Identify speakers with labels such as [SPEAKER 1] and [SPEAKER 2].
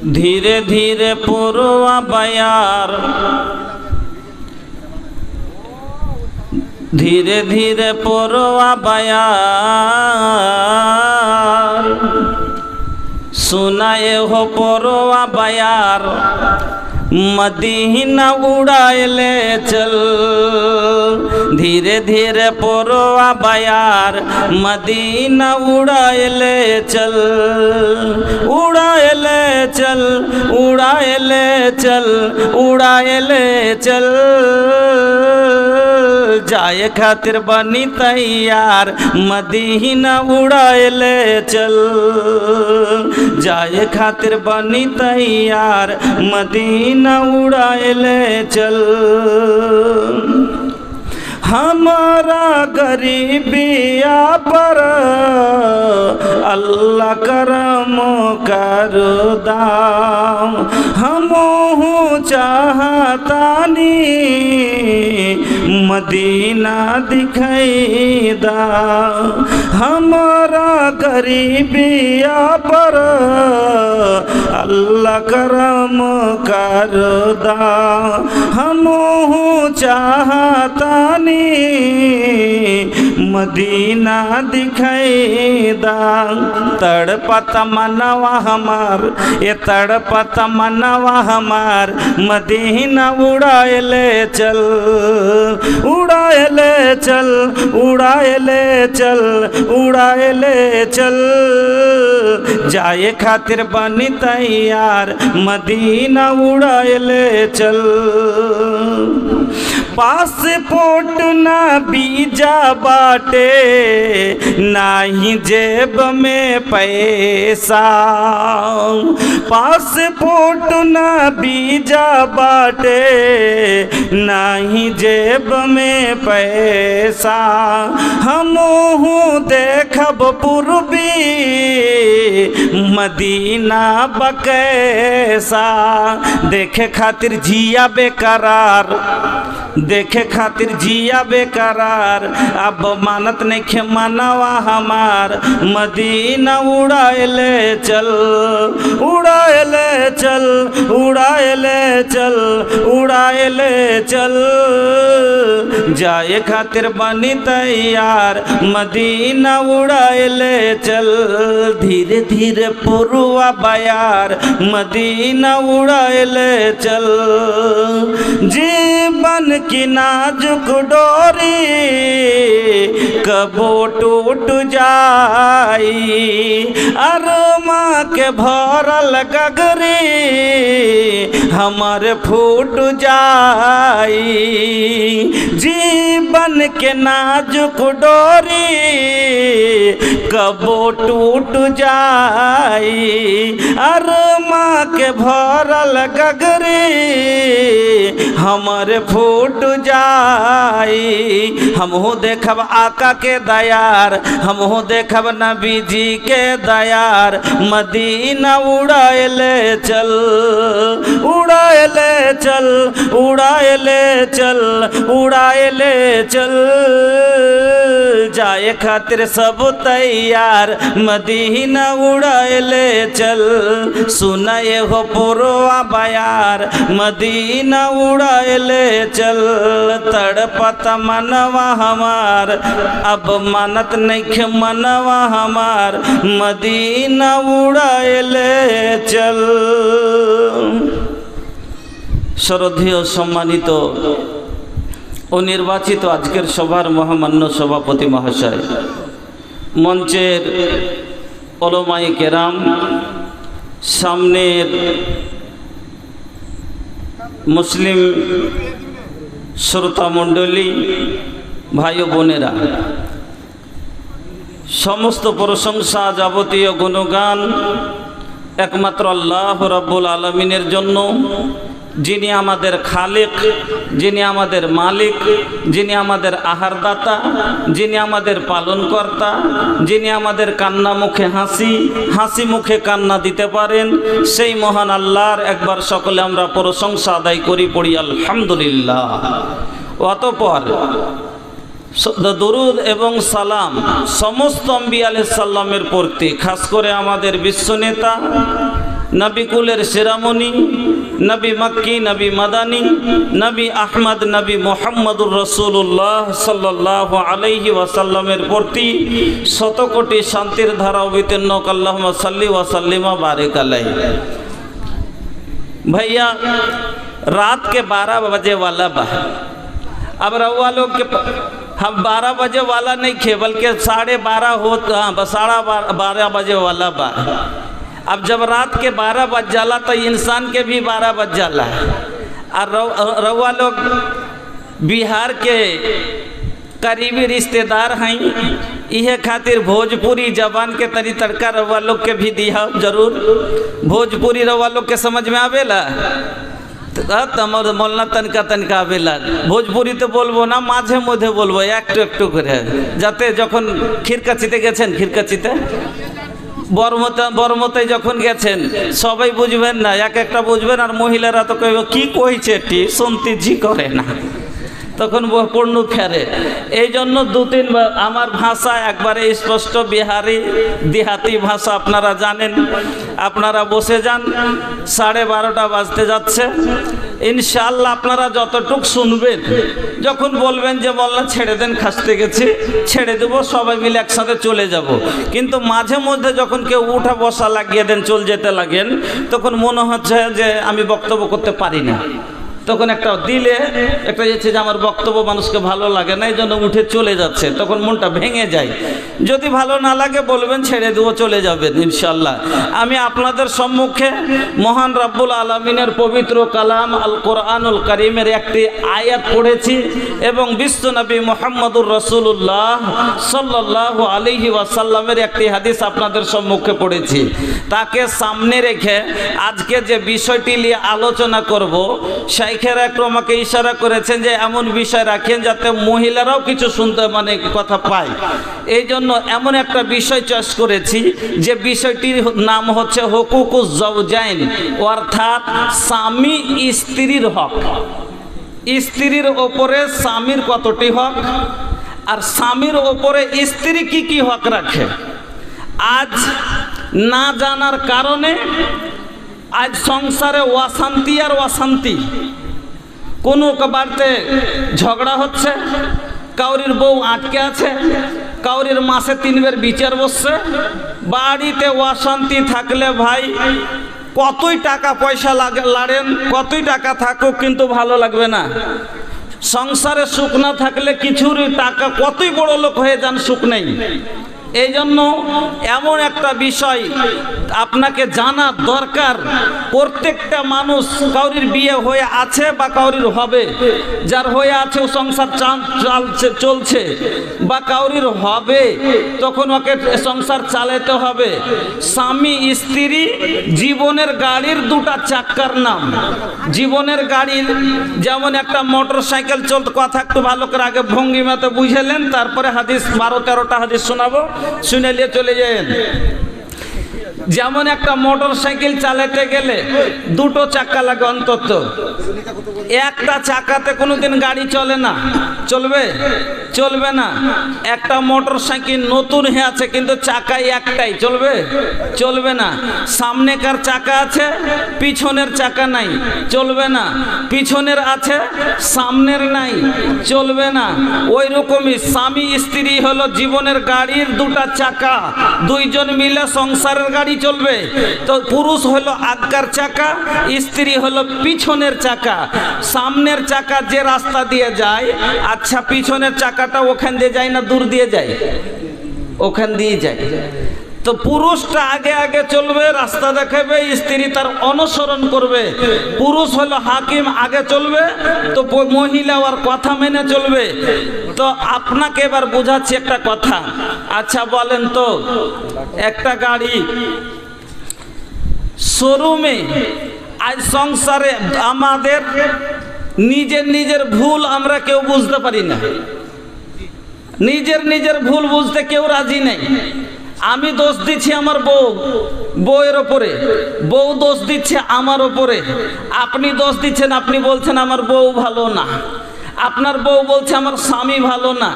[SPEAKER 1] ধীরে ধীরে পড়ুয়া বায়ার। ধীরে ধীরে পড়ুয়া বায়ার। শোনায় হো পড়ুয়া বায়ার। मदीना उड़ाए ले चल। धीरे धीरे पोरोआ बयार, मदीना उड़ाए ले चल। उड़ाए ले चल उड़ाए ले चल उड़ाए ले चल। जाए खातिर बनी तैयार, मदीना उड़ाए ले चल। जाए खातिर बनी तैयार, मदीना उड़ाए ले चल हमारा गरीबिया पर अल्लाह करम कर दाम हम चाहतानी मदीना दिखाई दा हमारा गरीबिया पर अल्लाह करम कर दा हम चाहतानी। मदीना दिखाई दा तड़पत मनवा हमार ये तड़पत मनवा हमार। मदीना उड़ाए ले चल उड़ाए ले चल उड़ाए ले चल उड़ाए ले चल। जाए खातिर बनी तैयार, मदीना उड़ाए ले चल। पासपोर्ट ना बीजा बाटे, नाही जेब में पैसा। पासपोर्ट ना बीजा बाटे, नाही जेब में पैसा। हम देखब पूर्वी, मदीना बकैसा देखे खातिर जिया बेकरार। देखे खातिर जिया बेकरार। अब मानत नहीं मनवा हमार। मदीना उड़ाए ले चल उड़ाए ले चल उड़ाए ले चल उड़ाए ले चल। जाए खातिर बनी तैयार, मदीना उड़ाए ले चल। धीरे धीरे पुरुआ बयार, मदीना उड़ाए ले चल की नाजुक डोरी कबो टूट जाई। अरमा के भरल गगरी हमर फूट जाई। जीवन के नाजुक डोरी कबो टूट जाई। अरमा के भरल गगरी हमर फूट जाई। हमहू देखब आका के दयार, हमहू देखब नबी जी के दयार। मदीना उड़ाए ले चल उड़ाए ले चल उड़ाए ले चल उड़ाए ले चल। जाए खातिर सब तैयार, मदीना उड़ाए ले चल सुनाए हो पुरवा बयार मदीना उड़ाए ले चल तड़पत मनवा हमार अब मानत नहीं मनवा हमार मदीना उड़ाए ले चल শ্রদ্ধেয় সম্মানিত ও নির্বাচিত আজকের সভার মহামান্য সভাপতি মহাশয় মঞ্চের অলমাই কেরাম সামনের মুসলিম শ্রোতা মণ্ডলী, ভাই বোনেরা, সমস্ত প্রশংসা যাবতীয় গুণগান একমাত্র আল্লাহ রব্বুল আলমিনের জন্য যিনি আমাদের খালিক, যিনি আমাদের মালিক, যিনি আমাদের আহারদাতা, যিনি আমাদের পালনকর্তা, যিনি আমাদের কান্না মুখে হাসি হাসি মুখে কান্না দিতে পারেন, সেই মহান আল্লাহর একবার সকলে আমরা প্রশংসা আদায় করি, পড়ি আলহামদুলিল্লাহ। অতপর দরুদ এবং সালাম সমস্ত আম্বি আলহ সাল্লামের প্রতি খাস করে আমাদের বিশ্বনেতা নবী কুলের শিরামণি নবী মক্কি নবী মাদানী নবী আহমদ নবী মোহাম্মদুর রসুল্লাহ সাল্লাহ আলাইহি ওয়াসাল্লামের প্রতি শত কোটি শান্তির ধারা অবিতীর্ণ আল্লাহ সাল্লি ওয়াসাল্লিমা বারেক আলাই भैया रात के बारह बजे वाला बा अब रउआ लोग के प- हम बारह बजे वाला नहीं खे बल्कि साढ़े बारह हो हाँ बस साढ़ा बारह बारह बजे वाला बा अब जब रात के बारह बज जाला तो इंसान के भी बारह बज जाला। और रउआ लोग बिहार के करीबी रिश्तेदार हैं, इहे खातिर भोजपुरी जबान के तरी तड़का रउआ लोग के भी दिया ज़रूर। भोजपुरी रउआ लोग के समझ में आवे ला मौलना तनका तनका आवेला। भोजपुरी तो बोलबो ना, माझे मधे बोलबो, एक टुक टुक रे। जाते जखन खिरका चिते गेছেন বর্মতা যখন গেছেন, সবাই বুঝবেন না, এক একটা বুঝবেন আর মহিলারা তো কইব, কি কইছে টি? শুনতে জি করে না। তখন পূর্ণ ফেরে। এই জন্য দু তিন বার আমার ভাষা একবারে স্পষ্ট বিহারি, দেহাতি ভাষা আপনারা জানেন। আপনারা বসে যান, সাড়ে বারোটা বাজতে যাচ্ছে। ইনশাল্লাহ আপনারা যতটুক শুনবেন, যখন বলবেন যে, বললা, ছেড়ে দেন, খাসতে গেছি, ছেড়ে দেবো, সবাই মিলে একসাথে চলে যাব। কিন্তু মাঝে মধ্যে যখন কেউ উঠা বসা লাগিয়ে দেন, চল যেতে লাগেন, তখন মনে হচ্ছে যে, আমি বক্তব্য করতে পারি না। তখন একটা দিলে একটা যাচ্ছে যে আমার বক্তব্য মানুষকে ভালো লাগে না এই জন্য উঠে চলে যাচ্ছে। তখন মনটা ভেঙে যায়। যদি ভালো না লাগে বলবেন, ছেড়ে দেবো, চলে যাবেন ইনশাল্লাহ আমি আপনাদের সম্মুখে মহান রাব্বুল আলমিনের পবিত্র কালাম আল কোরআনুল করিমের একটি আয়াত পড়েছি এবং বিশ্বনবী মোহাম্মদুর রসুল্লাহ সাল্লাহ আলিহি ওয়াসাল্লামের একটি হাদিস আপনাদের সম্মুখে পড়েছি। তাকে সামনে রেখে আজকে যে বিষয়টি নিয়ে আলোচনা করব শাইখেরা একটু আমাকে ইশারা করেছেন যে এমন বিষয় রাখেন যাতে মহিলারাও কিছু শুনতে মানে কথা পায়। এই জন্য এমন একটা বিষয় চয়েস করেছি যে বিষয়টির নাম হচ্ছে হকুকুজ জৌজাইন অর্থাৎ স্বামী স্ত্রীর হক। স্ত্রীর ওপরে স্বামীর কতটি হক? আর স্বামীর ওপরে স্ত্রী কি কি হক রাখে? আজ না জানার কারণে আজ সংসারে অশান্তি আর অশান্তি। কোনো বাড়িতে ঝগড়া হচ্ছে? কাউরির বউ আটকে আছে? কাউরির মাসে তিনবার বিচার বসছে? বাড়িতে অশান্তি থাকলে ভাই, কতই টাকা পয়সা লাগে লাড়েন, কতই টাকা থাকুক কিন্তু ভালো লাগবে না। সংসারে সুখ না থাকলে কিছুর টাকা কতই বড় লোক হয়ে যান সুখ নেই। এই জন্য এমন একটা বিষয় আপনাকে জানা দরকার। প্রত্যেকটা মানুষ কাউরির বিয়ে হয়ে আছে বা কাউরির হবে, যার হয়ে আছে ও সংসার চাল- চালছে, চলছে বা কাউরির হবে, তখন ওকে সংসার চালাতে হবে। স্বামী, স্ত্রী, জীবনের গাড়ির দুটা চাক্কার নাম। জীবনের গাড়ির যেমন একটা মোটর সাইকেল চলতে, কথা একটু ভালো করে আগে ভঙ্গিমাতে বুঝেলেন তারপরে হাদিস বারো তেরোটা হাদিস শোনাবো। শুনে নিয়ে চলে যান। যেমন একটা মোটর সাইকেল চালাতে গেলে দুটো চাকা লাগে অন্তত। একটা চাকাতে কোনোদিন গাড়ি চলে না। চলবে? চলবে না। একটা মোটর সাইকেল নতুন হয়ে আছে, কিন্তু চাকাই একটাই। চলবে? চলবে না। সামনেকার চাকা আছে, পিছনের চাকা নাই। চলবে না। পিছনের আছে, সামনের নাই। চলবে না। ওই রকমই স্বামী স্ত্রী হলো জীবনের গাড়ির দুটা চাকা। দুইজন মিলে সংসারের গাড়ি চলবে। তো পুরুষ হলো আগকার চাকা, স্ত্রী হলো পিছনের চাকা। সামনের চাকা যে রাস্তা দিয়ে যায় আচ্ছা পিছনের চাকাটা ওখান দিয়ে যায় না দূর দিয়ে যায়? ওখান দিয়ে যায়। তো পুরুষটা আগে আগে চলবে, রাস্তা দেখাবে, স্ত্রী তার অনুসরণ করবে। পুরুষ হলো হাকিম, আগে চলবে, তো মহিলা আর কথা মেনে চলবে। তো আপনাকে এবার বোঝাচ্ছি একটা কথা। আচ্ছা বলেন তো, একটা গাড়ি শোরুমে আজ সংসারে আমাদের নিজের নিজের ভুল আমরা কেউ বুঝতে পারি না। নিজের নিজের ভুল বুঝতে কেউ রাজি নেই। আমি দোষ দিচ্ছি আমার বউ, বউয়ের ওপরে। বউ দোষ দিচ্ছে আমার ওপরে। আপনি দোষ দিচ্ছেন, আপনি বলছেন আমার বউ ভালো না। আপনার বউ বলছে আমার স্বামী ভালো না।